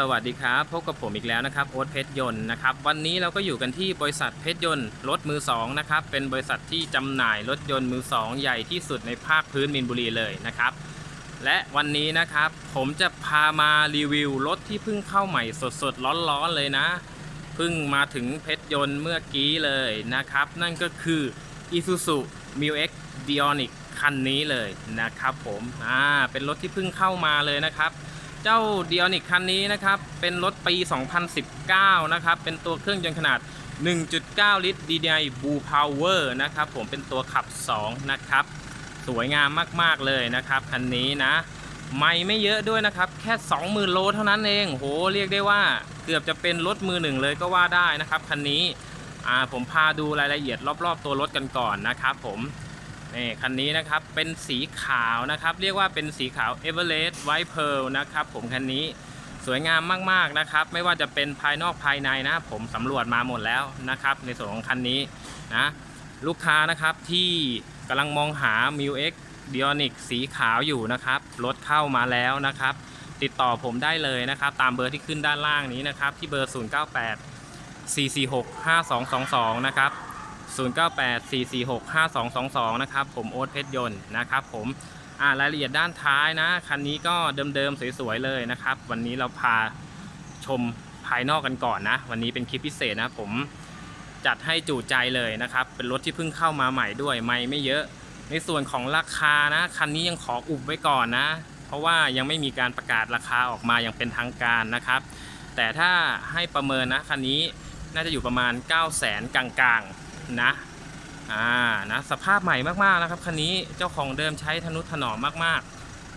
สวัสดีครับ พบกับผมอีกแล้วนะครับโอ๊ตเพชรยนต์นะครับวันนี้เราก็อยู่กันที่บริษัทเพชรยนต์รถมือสองนะครับเป็นบริษัทที่จำหน่ายรถยนต์มือสองใหญ่ที่สุดในภาคพื้นมินบุรีเลยนะครับ และวันนี้นะครับผมจะพามารีวิวรถที่เพิ่งเข้าใหม่สดๆร้อนๆเลยนะเพิ่งมาถึงเพชรยนต์เมื่อกี้เลยนะครับ นั่นก็คือ Isuzu m i x Dionic คันนี้เลยนะครับผมอ่าเป็นรถที่เพิ่งเข้ามาเลยนะครับ เจ้า d i o n i c คันนี้นะครับ เป็นรถปี 2019 นะครับ เป็นตัวเครื่องยนต์ขนาด 1.9 ลิตร DDI Blue Power นะครับ ผมเป็นตัวขับ 2 นะครับ สวยงามมากๆเลยนะครับ คันนี้นะ ไม่ไม่เยอะด้วยนะครับ แค่ 20,000 โลเท่านั้นเองโหเรียกได้ว่าเกือบจะเป็นรถมือหนึ่งเลยก็ว่าได้นะครับ คันนี้ผมพาดูรายละเอียดรอบ ๆ ตัวรถกันก่อนนะครับผม นี่คันนี้นะครับเป็นสีขาวนะครับ เรียกว่าเป็นสีขาว Everest White Pearl นะครับผมคันนี้สวยงามมากๆนะครับ ไม่ว่าจะเป็นภายนอกภายในนะ ผมสำรวจมาหมดแล้วนะครับ ในส่วนของคันนี้นะลูกค้านะครับที่กำลังมองหา m i u X Dionic สีขาวอยู่นะครับรถเข้ามาแล้วนะครับ ติดต่อผมได้เลยนะครับ ตามเบอร์ที่ขึ้นด้านล่างนี้นะครับ ที่เบอร์ 098 446 5222 นะครับ 0984465222 นะครับผมโอ๊ตเพชรยนต์นะครับผมอ่ารายละเอียดด้านท้ายนะคันนี้ก็เดิมๆสวยๆเลยนะครับ วันนี้เราพาชมภายนอกกันก่อนนะ วันนี้เป็นคลิปพิเศษนะผมจัดให้จูใจเลยนะครับ เป็นรถที่เพิ่งเข้ามาใหม่ด้วยไม่ไม่เยอะ ในส่วนของราคานะคันนี้ยังขออุบไว้ก่อนนะ เพราะว่ายังไม่มีการประกาศราคาออกมาอย่างเป็นทางการนะครับ แต่ถ้าให้ประเมินนะคันนี้น่าจะอยู่ประมาณ 9 0 0 0 0 0กลางๆ นะอ่านะสภาพใหม่มากๆนะครับคันนี้เจ้าของเดิมใช้ทนุถนอมมาก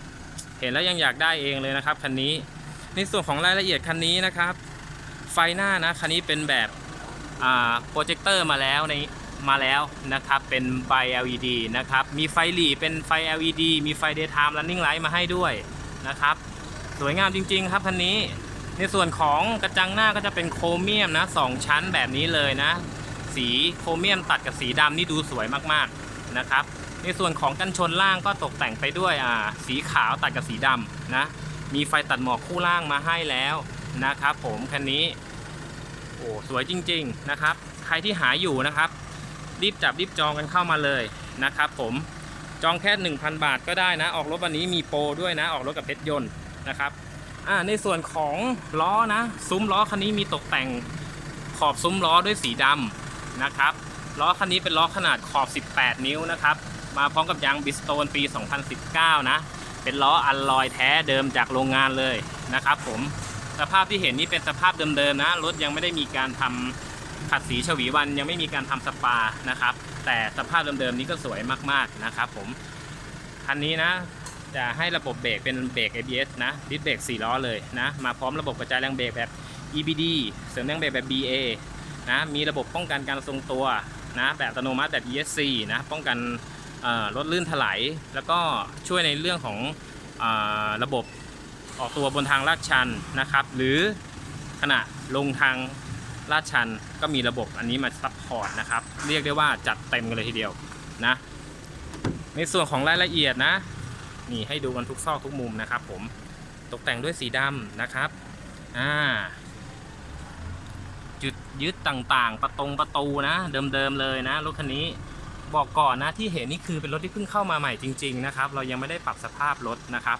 ๆ เห็นแล้วยังอยากได้เองเลยนะครับคันนี้ในส่วนของรายละเอียดคันนี้นะครับ ไฟหน้านะคันนี้เป็นแบบอ่าโปรเจคเตอร์มาแล้วในมาแล้วนะครับเป็นไฟ LED นะครับมีไฟหลีเป็นไฟ LED มีไฟ daytime running light มาให้ด้วยนะครับ สวยงามจริง ๆ ครับคันนี้ ในส่วนของกระจังหน้าก็จะเป็นโครเมียมนะสองชั้นแบบนี้เลยนะ สีโครเมียมตัดกับสีดำนี่ดูสวยมากๆนะครับ ในส่วนของกันชนล่างก็ตกแต่งไปด้วยอ่าสีขาวตัดกับสีดำนะ มีไฟตัดหมอกคู่ล่างมาให้แล้วนะครับผมคันนี้ โอ้สวยจริง ๆนะครับ ใครที่หาอยู่นะครับ รีบจับรีบจองกันเข้ามาเลยนะครับผมจองแค่ 1,000 บาทก็ได้นะ ออกรถวันนี้มีโปรด้วยนะ ออกรถกับเพชรยนต์นะครับอ่าในส่วนของล้อนะ ซุ้มล้อคันนี้มีตกแต่งขอบซุ้มล้อด้วยสีดำ นะครับล้อคันนี้เป็นล้อขนาดขอบ 18 นิ้วนะครับ มาพร้อมกับยางบิสโตนปี 2019 นะ เป็นล้ออัลลอยแท้เดิมจากโรงงานเลยนะครับผมสภาพที่เห็นนี่เป็นสภาพเดิมๆนะรถยังไม่ได้มีการทำขัดสีฉวีวันยังไม่มีการทำสปานะครับ แต่สภาพเดิมๆนี้ก็สวยมากๆนะครับผมคันนี้นะจะให้ระบบเบรกเป็นเบรก ABS นะดิสเบรก4ล้อเลยนะ มาพร้อมระบบกระจายแรงเบรกแบบ EBD เสริมแรงเบรกแบบ BA นะมีระบบป้องกันการทรงตัวนะแบบอัตโนมัติแบบ ESC นะป้องกันรถลื่นถลายแล้วก็ช่วยในเรื่องของอระบบออกตัวบนทางลาดชันนะครับ หรือขณะลงทางลาดชันก็มีระบบอันนี้มาซัพพอร์ตนะครับ เรียกได้ว่าจัดเต็มกันเลยทีเดียวนะ ในส่วนของรายละเอียดนะ นี่ให้ดูกันทุกซอกทุกมุมนะครับผมตกแต่งด้วยสีดำนะครับอ่า จุดยึดต่างๆ ประตงประตูนะ เดิมๆเลยนะรถคันนี้บอกก่อนนะที่เห็นนี่คือเป็นรถที่เพิ่งเข้ามาใหม่จริง ๆ นะครับ เรายังไม่ได้ปรับสภาพรถนะครับ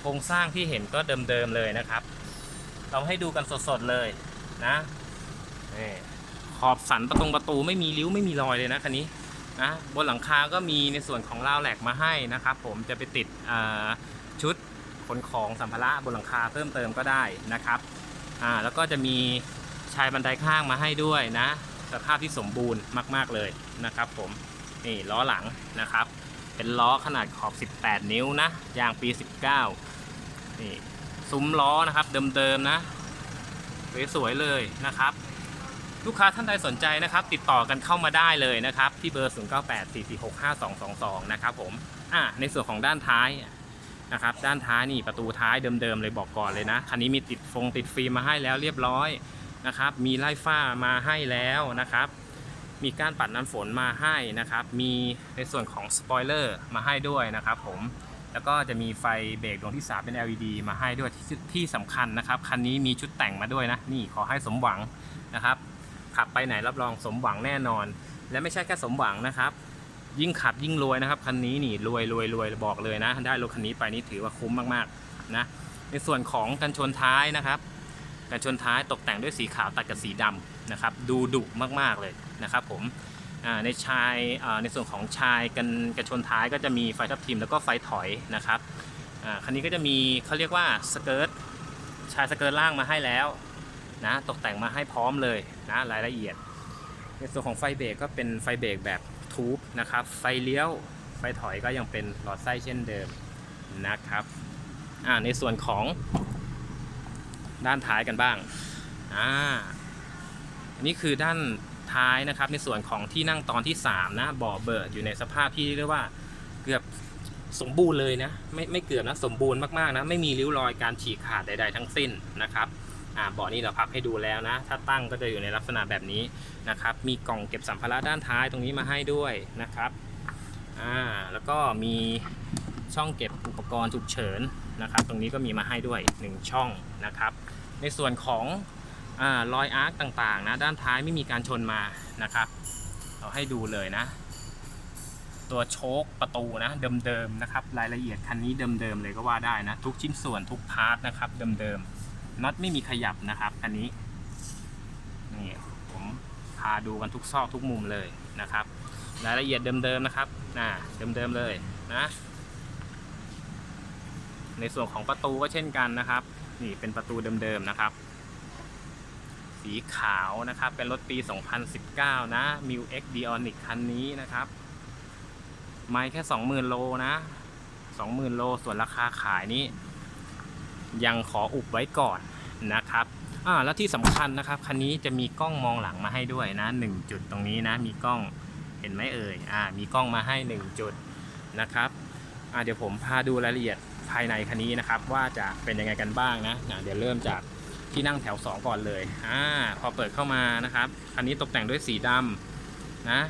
โครงสร้างที่เห็นก็เดิมๆเลยนะครับ เราให้ดูกันสดๆเลยนะนี่ขอบสันประตงประตูไม่มีริ้วไม่มีรอยเลยนะคันนี้นะบนหลังคาก็มีในส่วนของราวแหลกมาให้นะครับ ผมจะไปติดชุดขนของสัมภาระบนหลังคาเพิ่มเติมก็ได้นะครับอ่าแล้วก็จะมี ชายบันไดข้างมาให้ด้วยนะ สภาพที่สมบูรณ์มาก ๆเลยนะครับ ผมนี่ล้อหลังนะครับ เป็นล้อขนาดขอบ 18 นิ้วนะยางปี 19นี่ซุ้มล้อนะครับเดิมๆนะสวยๆเลยนะครับลูกค้าท่านใดสนใจนะครับ ติดต่อกันเข้ามาได้เลยนะครับ ที่เบอร์ 0984465222 นะครับผมอะในส่วนของด้านท้ายนะครับ ด้านท้ายนี่ประตูท้ายเดิมๆเลยบอกก่อนเลยนะ คันนี้มีติดฟงติดฟิล์มมาให้แล้วเรียบร้อย นะครับ มีไล่ฝ้ามาให้แล้วนะครับ มีก้านปัดน้ำฝนมาให้นะครับ มีในส่วนของสปอยเลอร์มาให้ด้วยนะครับผมแล้วก็จะมีไฟเบรกดวงที่ 3 เป็น LED มาให้ด้วยที่ที่สำคัญนะครับ คันนี้มีชุดแต่งมาด้วยนะ นี่ขอให้สมหวังนะครับ ขับไปไหนรับรองสมหวังแน่นอน และไม่ใช่แค่สมหวังนะครับ ยิ่งขับยิ่งรวยนะครับ คันนี้นี่รวยรวยรวยบอกเลยนะ ได้รถคันนี้ไปนี่ถือว่าคุ้มมากๆนะ ในส่วนของกันชนท้ายนะครับ กันชนท้ายตกแต่งด้วยสีขาวตัดกับสีดำนะครับ ดูดุมากๆเลยนะครับผมในชายในส่วนของชายกันกระชนท้ายก็จะมีไฟทับทิมแล้วก็ไฟถอยนะครับคันนี้ก็จะมีเขาเรียกว่าสเกิร์ตชายสเกิร์ตล่างมาให้แล้วนะตกแต่งมาให้พร้อมเลยนะรายละเอียด ในส่วนของไฟเบรกก็เป็นไฟเบรกแบบทูบนะครับไฟเลี้ยวไฟถอยก็ยังเป็นหลอดไส้เช่นเดิมนะครับในส่วนของ ด้านท้ายกันบ้างอ่าอันนี้คือด้านท้ายนะครับในส่วนของที่นั่งตอนที่ 3 นะเบาะเบิร์อยู่ในสภาพที่เรียกว่าเกือบสมบูรณ์เลยนะไม่ไม่เกือบนะสมบูรณ์มากๆนะไม่มีริ้วรอยการฉีกขาดใด ๆ ทั้งสิ้นนะครับอ่าเบาะนี้เราพับให้ดูแล้วนะ ถ้าตั้งก็จะอยู่ในลักษณะแบบนี้นะครับ มีกล่องเก็บสัมภาระด้านท้ายตรงนี้มาให้ด้วยนะครับอ่าแล้วก็มีช่องเก็บอุปกรณ์ฉุกเฉิน นะครับ ตรงนี้ก็มีมาให้ด้วย 1 ช่องนะครับ ในส่วนของอรอยอาร์คต่างๆนะด้านท้ายไม่มีการชนมานะครับ เราให้ดูเลยนะ ตัวโชคประตูนะเดิมๆนะครับ รายละเอียดคันนี้เดิมๆเลยก็ว่าได้นะ ทุกชิ้นส่วนทุกพาร์ทนะครับเดิมๆน็อตไม่มีขยับนะครับคันนี้นี่ผมพาดูกันทุกซอกทุกมุมเลยนะครับ รายละเอียดเดิมๆนะครับนะเดิมๆเลยนะ ในส่วนของประตูก็เช่นกันนะครับ นี่เป็นประตูเดิมๆนะครับ สีขาวนะครับ เป็นรถปี 2019 นะ m i u X Bionic คันนี้นะครับ ไม่แค่ 20,000 โลนะ 20,000 โล ส่วนราคาขายนี้ ยังขออุบไว้ก่อนนะครับอ่าแล้วที่สำคัญนะครับ คันนี้จะมีกล้องมองหลังมาให้ด้วยนะ 1 จุดตรงนี้นะ มีกล้องเห็นไหมเอ่ย อ่า มีกล้องมาให้ 1 จุดนะครับ อ่าเดี๋ยวผมพาดูรายละเอียด ภายในคันนี้นะครับ ว่าจะเป็นยังไงกันบ้างนะอ่าเดี๋ยวเริ่มจากที่นั่งแถว 2 ก่อนเลยอ่าพอเปิดเข้ามานะครับ คันนี้ตกแต่งด้วยสีดำนะ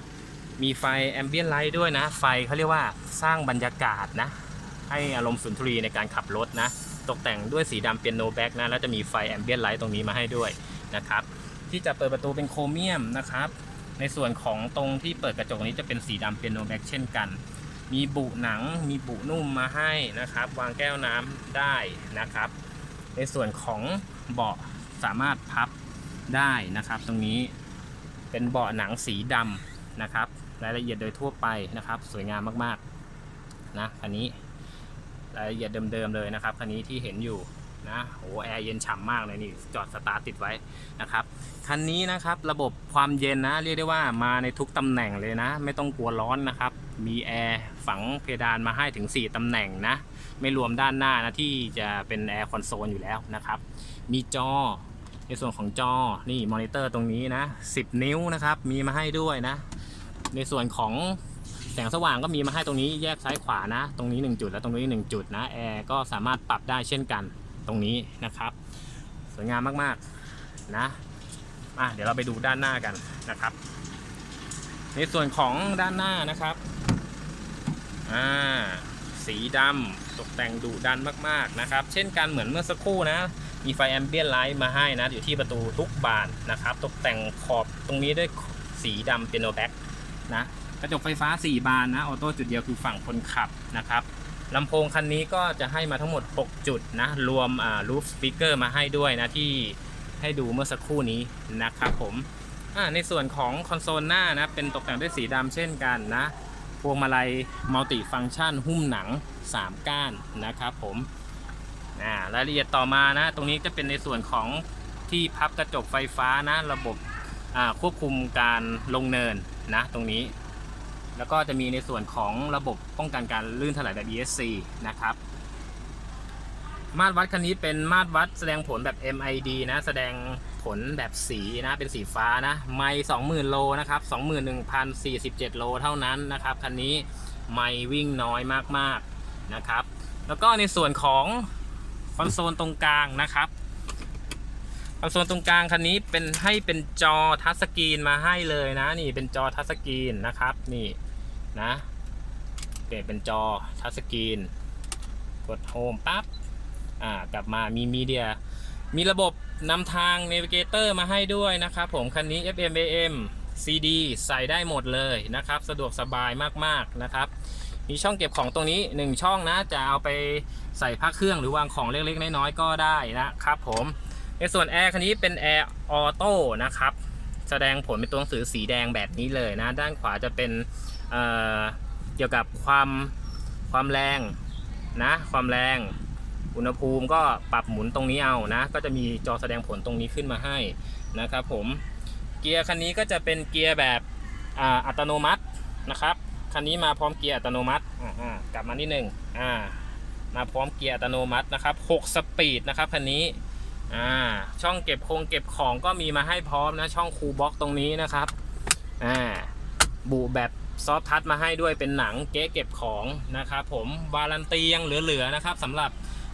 มีไฟแอมเบียนไลท์ด้วยนะ ไฟเขาเรียกว่าสร้างบรรยากาศนะ ให้อารมณ์สุนทรีในการขับรถนะ ตกแต่งด้วยสีดำเปียโนแบ็กนะ แล้วจะมีไฟแอมเบียนไลท์ตรงนี้มาให้ด้วยนะครับ ที่จะเปิดประตูเป็นโครเมียมนะครับ ในส่วนของตรงที่เปิดกระจกนี้จะเป็นสีดำเปียโนแบ็กเช่นกัน มีบุหนังมีบุนุ่มมาให้นะครับ วางแก้วน้ำได้นะครับ ในส่วนของเบาะสามารถพับได้นะครับ ตรงนี้เป็นเบาะหนังสีดำนะครับ รายละเอียดโดยทั่วไปนะครับ สวยงามมากๆนะคันนี้รายละเอียดเดิมๆเลยนะครับคันนี้ที่เห็นอยู่นะโอ้แอร์เย็นฉ่ำมากเลยนี่จอดสตาร์ติดไว้นะครับคันนี้นะครับระบบความเย็นนะเรียกได้ว่ามาในทุกตำแหน่งเลยนะ ไม่ต้องกลัวร้อนนะครับ มีแอร์ฝังเพดานมาให้ถึง 4 ตำแหน่งนะ ไม่รวมด้านหน้านะที่จะเป็นแอร์คอนโซลอยู่แล้วนะครับ มีจอ ในส่วนของจอ นี่มอนิเตอร์ตรงนี้นะ 10 นิ้วนะครับ มีมาให้ด้วยนะ ในส่วนของแสงสว่างก็มีมาให้ตรงนี้แยกซ้ายขวานะ ตรงนี้ 1 จุดและตรงนี้ 1 จุดนะแอร์ก็สามารถปรับได้เช่นกันตรงนี้นะครับ สวยงามมากๆนะอะเดี๋ยวเราไปดูด้านหน้ากันนะครับ ในส่วนของด้านหน้านะครับ อ่าสีดำตกแต่งดุดันมากๆนะครับ เช่นกันเหมือนเมื่อสักครู่นะ มีไฟแอมเบียนไลท์มาให้นะ อยู่ที่ประตูทุกบานนะครับ ตกแต่งขอบตรงนี้ด้วยสีดำเปียโนแบ็กนะกระจกไฟฟ้า 4 บานนะ ออโต้จุดเดียวคือฝั่งคนขับนะครับลำโพงคันนี้ก็จะให้มาทั้งหมด 6 จุดนะ รวมอ่ารูฟสปีกเกอร์มาให้ด้วยนะ ที่ให้ดูเมื่อสักครู่นี้นะครับผมอ่าในส่วนของคอนโซลหน้านะ เป็นตกแต่งด้วยสีดำเช่นกันนะ พวงมาลัยมัลติฟัง c t ชัน หุ้มหนัง 3 ก้านนะครับผมรายละเอียดต่อมานะ ตรงนี้จะเป็นในส่วนของที่พับกระจกไฟฟ้านะ ระบบควบคุมการลงเนินนะตรงนี้ แล้วก็จะมีในส่วนของระบบป้องกันการลื่นถลายแบบ ESC นะครับมาตรวัดคันนี้เป็นมาตรวัดแสดงผลแบบ MID นะ แสดง ผลแบบสีนะเป็นสีฟ้านะไม่20,000โลนะครับ21,047โลเท่านั้นนะครับคันนี้ไม่วิ่งน้อยมากๆนะครับ แล้วก็ในส่วนของคอนโซลตรงกลางนะครับคอนโซลตรงกลางคันนี้เป็นให้เป็นจอทัชสกรีนมาให้เลยนะ นี่เป็นจอทัชสกรีนนะครับนี่นะเปเป็นจอทัชสกรีนกดโฮมปั๊บอ่ากลับมามีมีเดียมีระบบ นำทาง Navigator มาให้ด้วยนะครับผม คันนี้ FM AM CD ใส่ได้หมดเลยนะครับ สะดวกสบายมากๆนะครับ มีช่องเก็บของตรงนี้ 1 ช่องนะ จะเอาไปใส่พักเครื่องหรือวางของเล็ก ๆ น้อยๆก็ได้นะครับผม ในส่วนแอร์คันนี้เป็นแอร์ออโต้นะครับ แสดงผลเป็นตัวหนังสือสีแดงแบบนี้เลยนะ ด้านขวาจะเป็นเอ่อเกี่ยวกับความความแรงนะ ความแรง อุณหภูมิก็ปรับหมุนตรงนี้เอานะ ก็จะมีจอแสดงผลตรงนี้ขึ้นมาให้นะครับผมเกียร์คันนี้ก็จะเป็นเกียร์แบบอ,อัตโนมัตินะครับคันนี้มาพร้อมเกียร์อัตโนมัติกลับมานิดหนึ่งมาพร้อมเกียร์อัตโนมัตินะครับ6สปีดนะครับคันนี้ช่องเก็บคงเก็บของก็มีมาให้พร้อมนะช่องคูลบ็อกตรงนี้นะครับบูแบบซอฟทัชมาให้ด้วยเป็นหนังเก๊เก็บของนะครับผมวารันตียังเหลือๆนะครับสำหรับ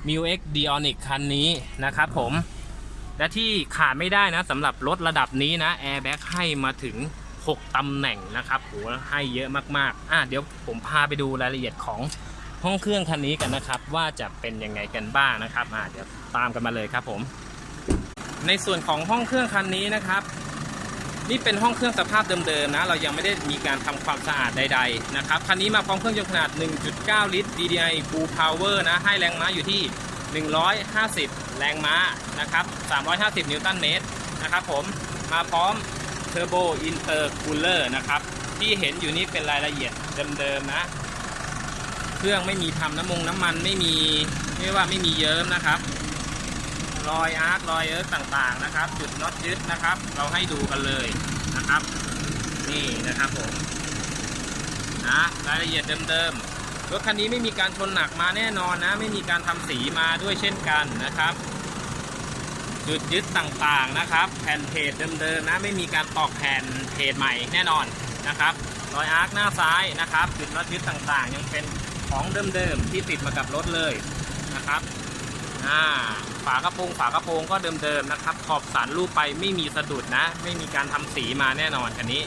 m u x d i o n i c คันนี้นะครับผม และที่ขาดไม่ได้นะสำหรับรถระดับนี้นะ Airbag ให้มาถึง 6ตำแหน่งนะครับโหให้เยอะมากๆ อะเดี๋ยวผมพาไปดูรายละเอียดของห้องเครื่องคันนี้กันนะครับ ว่าจะเป็นยังไงกันบ้างนะครับอะเดี๋ยวตามกันมาเลยครับผม ในส่วนของห้องเครื่องคันนี้นะครับ นี่เป็นห้องเครื่องสภาพเดิมๆนะ เรายังไม่ได้มีการทำความสะอาดใด ๆ นะครับคันนี้มาพร้อมเครื่องยนต์ขนาด 1.9 ลิตร DDI Full Power นะ ให้แรงม้าอยู่ที่ 150 แรงม้านะครับ 350 นิวตันเมตรนะครับผม มาพร้อม Turbo Intercooler นะครับ ที่เห็นอยู่นี่เป็นรายละเอียดเดิมๆนะ เครื่องไม่มีทำน้ำมงน้ำมันไม่มีไม่ว่าไม่มีเยิ้มนะครับ รอยอาร์ครอยเอิร์ธต่างๆนะครับ จุดน็อตยึดนะครับ เราให้ดูกันเลยนะครับ นี่นะครับผมนะรายละเอียดเดิมๆรถคันนี้ไม่มีการชนหนักมาแน่นอนนะ ไม่มีการทำสีมาด้วยเช่นกันนะครับ จุดยึดต่างๆนะครับ แผ่นเพจเดิมๆนะ ไม่มีการตอกแผ่นเพจใหม่แน่นอนนะครับรอยอาร์คหน้าซ้ายนะครับ จุดน็อตยึดต่างๆ ยังเป็นของเดิมๆที่ติดมากับรถเลยนะครับอ่า ฝากระโปรงฝากระโปรงก็เดิมๆนะครับ ขอบสันรูปไปไม่มีสะดุดนะ ไม่มีการทำสีมาแน่นอนคันนี้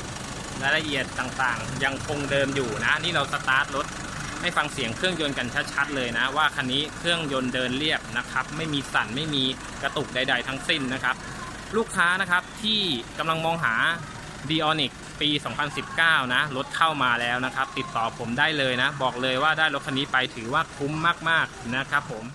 รายละเอียดต่างๆ ยังคงเดิมอยู่นะ นี่เราสตาร์ทรถให้ฟังเสียงเครื่องยนต์กันชัดๆเลยนะ ว่าคันนี้เครื่องยนต์เดินเรียบนะครับ ไม่มีสั่นไม่มีกระตุกใด ๆ ทั้งสิ้นนะครับ ลูกค้านะครับที่กำลังมองหา d i o n i c ปี 2019 นะรถเข้ามาแล้วนะครับ ติดต่อผมได้เลยนะ บอกเลยว่าได้รถคันนี้ไปถือว่าคุ้มมากๆนะครับผม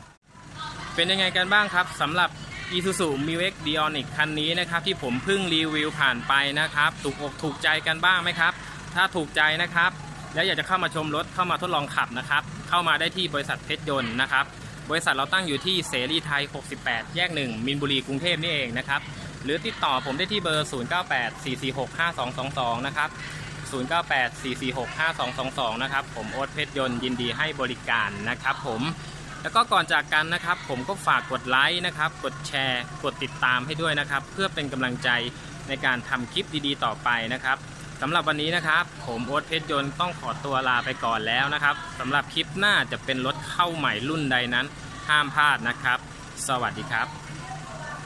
เป็นยังไงกันบ้างครับสำหรับ Isuzu m u x d i o n i c คันนี้นะครับที่ผมเพิ่งรีวิวผ่านไปนะครับ ถูกอกถูกใจกันบ้างไหมครับ ถ้าถูกใจนะครับ แล้วอยากจะเข้ามาชมรถเข้ามาทดลองขับนะครับ เข้ามาได้ที่บริษัทเพชรยนต์นะครับ บริษัทเราตั้งอยู่ที่เสรีไทย 68 แยก 1 มินบุรีกรุงเทพนี่เองนะครับ หรือติดต่อผมได้ที่เบอร์ 0984465222 นะครับ 0984465222 นะครับ ผมโอ๊ตเพชรยนต์ยินดีให้บริการนะครับผม แล้วก็ก่อนจากกันนะครับ ผมก็ฝากกดไลค์นะครับ กดแชร์ กดติดตามให้ด้วยนะครับ เพื่อเป็นกำลังใจในการทำคลิปดีๆ ต่อไปนะครับสำหรับวันนี้นะครับ ผมโอ๊ตเพชรยนต์ต้องขอตัวลาไปก่อนแล้วนะครับสำหรับคลิปหน้าจะเป็นรถเข้าใหม่รุ่นใดนั้น ห้ามพลาดนะครับ สวัสดีครับ